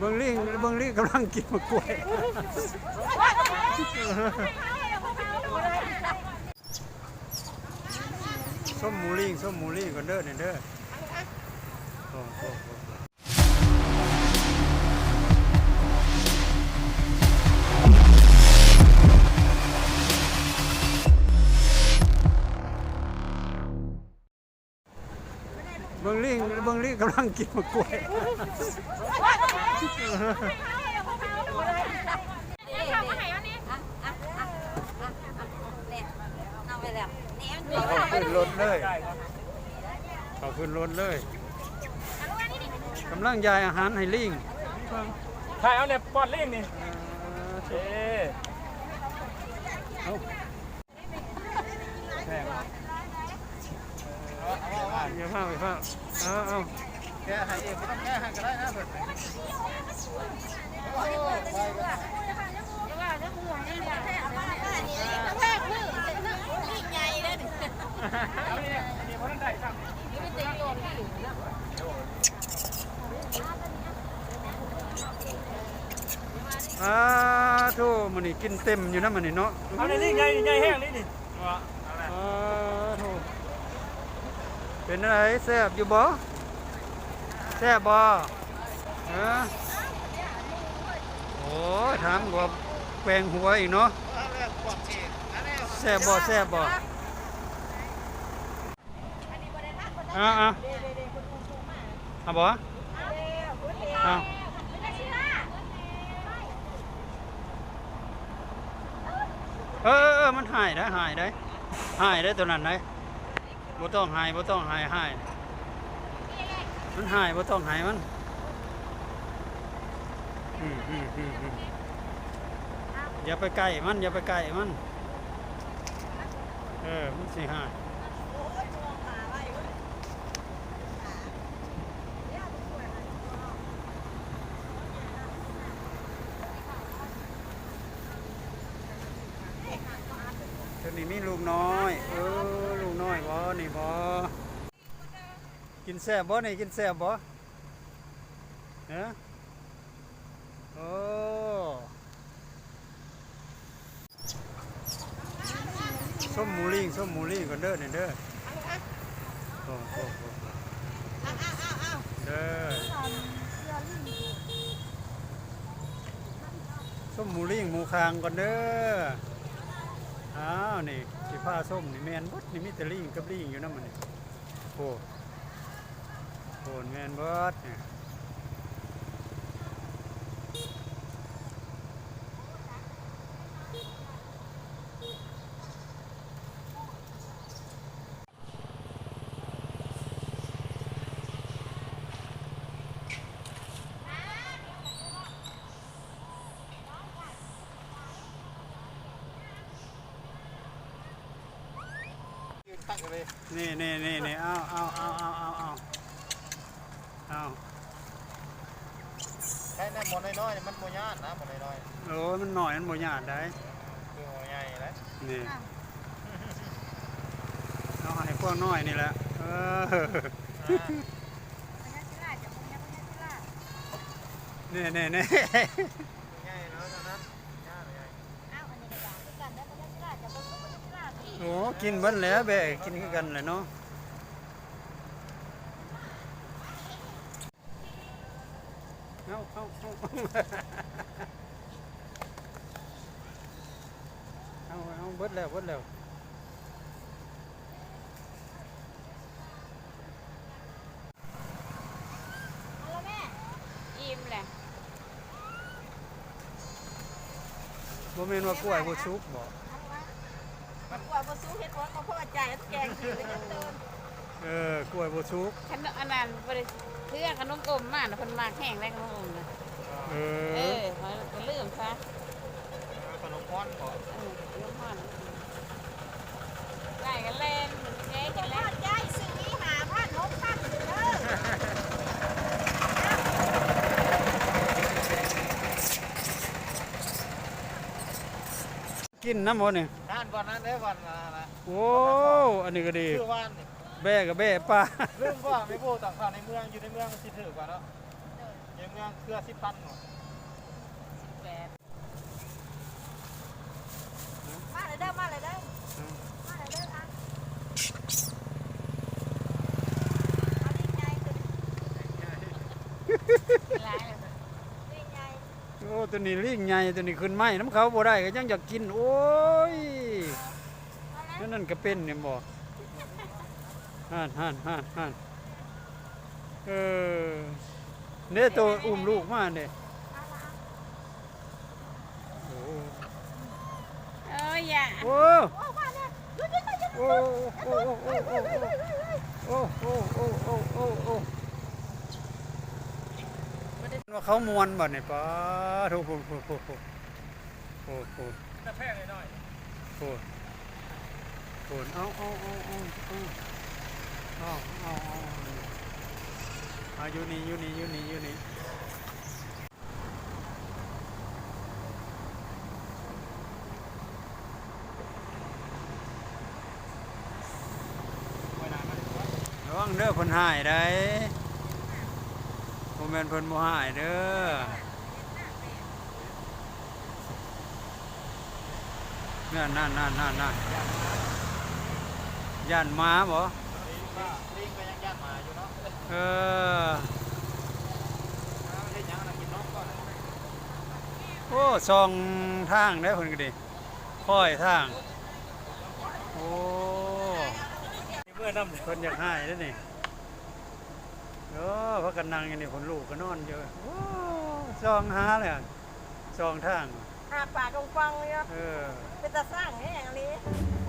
เบิ่งลิงเบิ่งลิงกำลังกินมะกล้วย ส้มหมูลิงส้มหมูลิงก่อนเด้อเนี่ยเด้อ เบิ่งลิงเบิ่งลิงกำลังกินมะกล้วยเอาขึ้นรถเลยเอาขึ้นรถเลยกำลังยายอาหารให้ลิงถ่ายเอาเนี่ยปอดลิงนี่เออาแพง อย่าพลาดอย่าพลาดเอาเอาแกให้เองไม่ต้องแก้ให้ก็ได้นะเพิ่นเอนี่ยอันนี้เพราะนั่นได้ครับอ่าโธ่มันนี่กินเต็มอยู่นะมันนี่เนาะเอาในนี่ไงไงแห้งนี่นี่อ่าโธ่ เป็นอะไรแซ่บอยู่บ่แซ่บบ่ฮะโอ้ถามว่าแปลงหัวอีกเนาะแซ่บบ่แซ่บบ่อ่าอ่าเอาบ่เอาเออเออเออมันหายได้หายได้หายได้ตัวนั้นได้ บ่ต้องหายบ่ต้องหายหายมันหายบ่ต้องหายมันอืมอืมอืมอืมอย่าไปใกล้มันอย่าไปใกล้มัน เออ มันสิหายตัวนี้มีลูกน้อย เออลูกน้อย บ่นี่บ่กินแซ่บบ่นี่กินแซ่บบ่เนะโอ้ส้มหมูลิงส้มหมูลิงก่อนเด้อเนี่ยเด้อโอ้โหโอ้โหเด้อส้มหมูลิงหมูคางก่อนเด้ออ้าวนี่ สีผ้าส้มนี่แมนบดนี่มิตรลิงกับลิงอยู่นั่นมันนี่โอ้โหแมนบดเนี่ย ตั้งกันเลยนี่นี่นี่นี่เอาเอาเอาเอาเอาเอาเอาใช้น้ำหมดน้อยๆมันโมยานนะหมดน้อยโอ้ยมันหน่อยมันบ่ยากได้ๆคือหัวใหญ่แล้วนี่เอาให้พวกน้อยนี่แหละเออนี่นี่นี่ ใหญ่แล้วนะนั้นย่าใหญ่ โอ้กินเบิ้แล้วแบะกินคือกันเลยเนาะเอาเอาเอาเอาเอาเบิดแล้วเบิดแล้วอิ่มแหละบ่แม่นว่ากล้วยบ่สุกบ่มันกว่า บ่สู้เฮ็ดบ่ก็พอใจแล้วแกงกินไปจนเตินเออกล้วยบ่สุกขนมอันนั้นบ่ได้เพื่อขนมอมมาน่ะเพิ่นมากแห้งได้ขนมอมน่ะเอเอออเขาก็ลืมซะขนมก้อนก่อนเออลืมฮ้อนได้กันเล่นเจ๊กันเล่นใจซื้อหาพันหกพันเด้อกินน้ำบ่นี่ทานก่อนนั้นเด้อก่อนนะนะโอ้ อันนี้ก็ดีชื่อว่านนี่แบ่กับแบ่ปลาลืมว่าไม่พูดต่างข้าวในเมืองอยู่ในเมืองมันสิถือกว่าเนาะในเมืองเครือสิบตันหน่อยแปดมาเลยเด้อมาเลยเด้อมาเลยเด้ออะเอาดีใจขึ้นหลายเลยดีใจโอ้ ตัวนี้ลิงใหญ่ตัวนี้ขึ้นไม้น้ำเขาบ่ได้ก็ยังอยากกิน โอ้ย เอาละนั่นนั่นก็เป็นเนี่ยบ่ห่านห่านห่านห่านเออเนี่ยตัวอุ้มลูกมาเนี่ยเอาละโอ้เอ้ยอย่าโอ้โอ้มาเลยดูดิดูดิโอ้โอ้โอ้โอ้โอ้โอ้โอ้โอ้โอ้โอ้ว่าเขามวนบ่เนี่ยป้าทุกคนโอ้โหโอ้โหกระแทกหน่อยโอ้โห เอาเอาเอาเอาเอาเอาเอาเอาเอาอยู่นี่อยู่นี่อยู่นี่อยู่นี่ว้นานมากระวังเด้อเพิ่นหายได้บ่แม่นเพิ่นบ่หายเด้อนั่นนั่นนั่นนั่นนั่น ย่านหมาบ่ลิงก็ยังย่านมาอยู่เนาะเออไม่ใช่ยังนะกินน้องก่อนโอ้ซองทางได้อเพิ่นก็ดิค่อยทาง โอ้เมื่อน้ำเพิ่นอยากหายเด้อนี่เออพักกันนั่งอยู่นี่เพิ่นลูกก็นอนอยู่โอ้ซองหาเลยอะซองทางหาปากกงฟังเลยอะเออ เป็นตาสร้างเนี่ยอย่างนี้แน